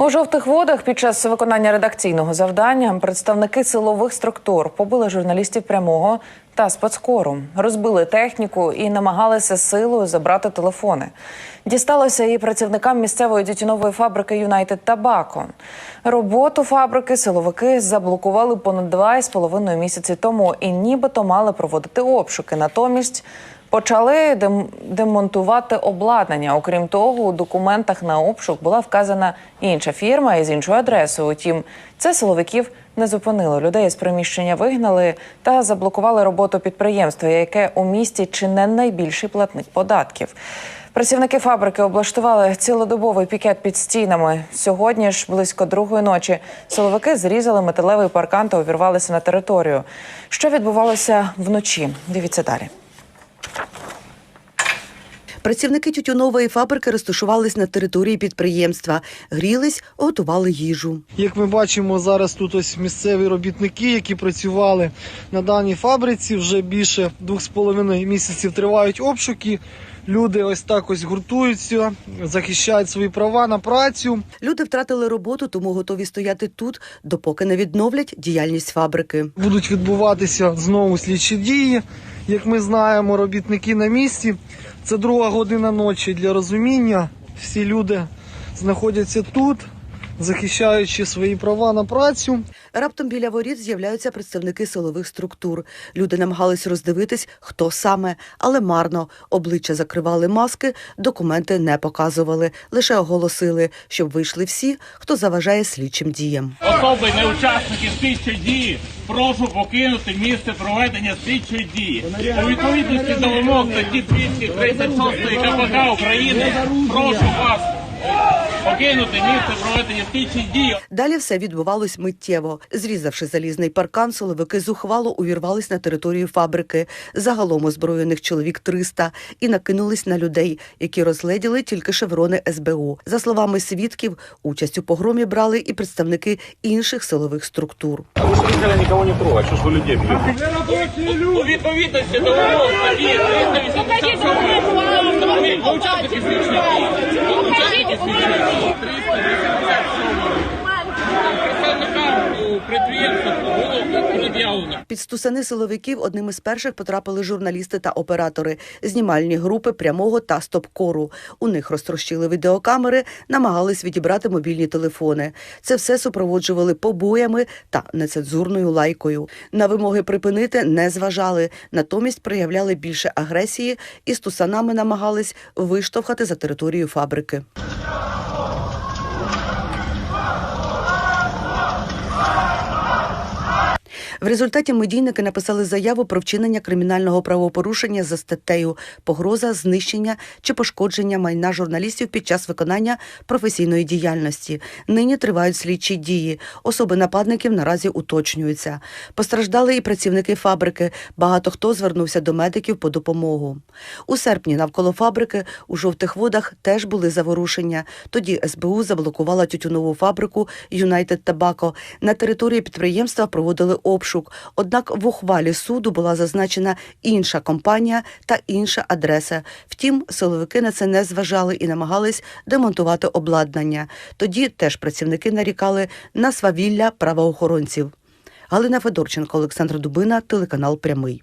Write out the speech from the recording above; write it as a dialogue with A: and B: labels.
A: У жовтих водах під час виконання редакційного завдання представники силових структур побили журналістів прямого та спецкору, розбили техніку і намагалися силою забрати телефони. Дісталося і працівникам місцевої тютюнової фабрики Юнайтед Табако. Роботу фабрики силовики заблокували понад два з половиною місяці тому і нібито мали проводити обшуки. Натомість Почали дем- демонтувати обладнання. Окрім того, у документах на обшук була вказана інша фірма із іншою адресою. Утім, це силовиків не зупинило. Людей з приміщення вигнали та заблокували роботу підприємства, яке у місті чи не найбільший платник податків. Працівники фабрики облаштували цілодобовий пікет під стінами. Сьогодні ж близько другої ночі силовики зрізали металевий паркан та увірвалися на територію. Що відбувалося вночі? Дивіться далі.
B: Працівники тютюнової фабрики розташувались на території підприємства, грілись, готували їжу.
C: Як ми бачимо, зараз тут ось місцеві робітники, які працювали на даній фабриці, вже більше двох з половиною місяців тривають обшуки. Люди ось так ось гуртуються, захищають свої права на працю.
B: Люди втратили роботу, тому готові стояти тут, допоки не відновлять діяльність фабрики.
C: Будуть відбуватися знову слідчі дії. Як ми знаємо, робітники на місці. Це друга година ночі для розуміння. Всі люди знаходяться тут, захищаючи свої права на працю.
B: Раптом біля воріт з'являються представники силових структур. Люди намагались роздивитись, хто саме, але марно. Обличчя закривали маски, документи не показували, лише оголосили, щоб вийшли всі, хто заважає слідчим діям.
D: Особи не учасники слідчої дії прошу покинути місце проведення слідчої дії. У відповідності до вимог статті 236 КПК України прошу вас покинути місце проведення слідчої дії.
B: Далі все відбувалось миттєво. Зрізавши залізний паркан, силовики зухвало увірвались на територію фабрики. Загалом озброєних чоловік 300 і накинулись на людей, які розгледіли тільки шеврони СБУ. За словами свідків, участь у погромі брали і представники інших силових структур.
D: У відповідності до вимог статті 387 ви учасники слідчої дії. Ви учасники слідчої дії. 387 представникам у
B: Під стусани силовиків одним із перших потрапили журналісти та оператори, знімальні групи прямого та стопкору. У них розтрощили відеокамери, намагались відібрати мобільні телефони. Це все супроводжували побоями та нецензурною лайкою. На вимоги припинити не зважали, натомість проявляли більше агресії і з тусанами намагались виштовхати за територію фабрики. В результаті медійники написали заяву про вчинення кримінального правопорушення за статтею погроза, знищення чи пошкодження майна журналістів під час виконання професійної діяльності. Нині тривають слідчі дії. Особи нападників наразі уточнюються. Постраждали і працівники фабрики. Багато хто звернувся до медиків по допомогу. У серпні навколо фабрики у жовтих водах теж були заворушення. Тоді СБУ заблокувала тютюнову фабрику Юнайтед Табако. На території підприємства проводили обшук. Однак в ухвалі суду була зазначена інша компанія та інша адреса. Втім, силовики на це не зважали і намагались демонтувати обладнання. Тоді теж працівники нарікали на свавілля правоохоронців. Галина Федорченко, Олександр Дубина, телеканал Прямий.